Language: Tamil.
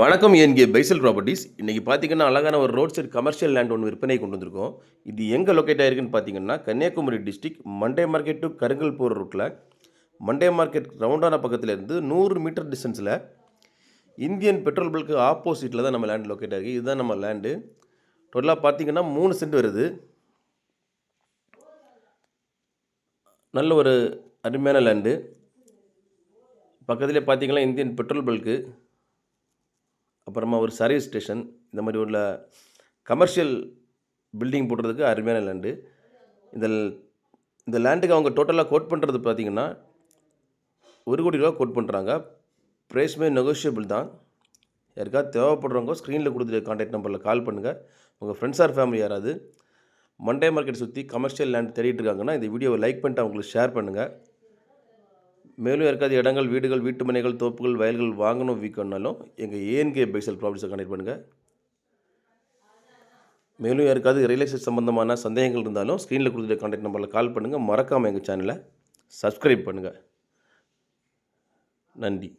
வணக்கம் என்கே பைசல் ப்ராப்பர்ட்டிஸ் இன்றைக்கி பார்த்தீங்கன்னா அழகான ஒரு ரோட் சைடு கமர்ஷியல் லேண்ட் ஒன்று விற்பனை கொண்டு வந்திருக்கோம். இது எங்கே லொக்கேட் ஆகிருக்குன்னு பார்த்தீங்கன்னா Kanyakumari district Monday market to Karungal போகிற ரூட்டில் மண்டே மார்க்கெட் ரவுண்டான பக்கத்தில் இருந்து நூறு மீட்டர் டிஸ்டன்ஸில் இந்தியன் பெட்ரோல் பல்க்கு ஆப்போசிட்டில் தான் நம்ம லேண்ட் லொக்கேட் ஆகி இதுதான் நம்ம லேண்டு டோட்டலாக பார்த்தீங்கன்னா மூணு சென்ட் வருது. நல்ல ஒரு அருமையான லேண்டு பக்கத்துலேயே பார்த்தீங்கன்னா இந்தியன் பெட்ரோல் பல்க்கு அப்புறமா ஒரு சர்வீஸ் ஸ்டேஷன் இந்த மாதிரி உள்ள கமர்ஷியல் பில்டிங் போடுறதுக்கு அருமையான லேண்டு இந்த இந்த லேண்டுக்கு அவங்க டோட்டலாக கோட் பண்ணுறது பார்த்தீங்கன்னா ஒரு கோடி ரூபா கோட் பண்ணுறாங்க ப்ரைஸுமே நெகோஷியபிள் தான். யாருக்காவது தேவைப்படுறவங்க ஸ்க்ரீனில் கொடுத்துருக்க கான்டாக்ட் நம்பரில் கால் பண்ணுங்கள் உங்கள் ஃப்ரெண்ட்ஸ் ஆர் ஃபேமிலி யாராவது. மண்டே மார்க்கெட் சுற்றி கமர்ஷியல் லேண்ட் தேடிட்டு இருக்காங்கன்னா இந்த வீடியோவை லைக் பண்ணிட்டு அவங்களுக்கு ஷேர் பண்ணுங்கள் மேலும் யாருக்காவது இடங்கள் வீடுகள் வீட்டு மனைகள் தோப்புகள் வயல்கள் வாங்கணும் விற்கணும்னாலும் எங்கள் ஏஎன்கே பைசல் ப்ராப்பர்ட்டிஸை கனெக்ட் பண்ணுங்கள் மேலும் யாருக்காவது ரியல் எஸ்டேட் சம்மந்தமான சந்தேகங்கள் இருந்தாலும் ஸ்க்ரீனில் கொடுத்துட்ட காண்டாக்ட் நம்பரில் கால் பண்ணுங்கள் மறக்காமல் எங்கள் சேனலை சப்ஸ்கிரைப் பண்ணுங்கள் நன்றி.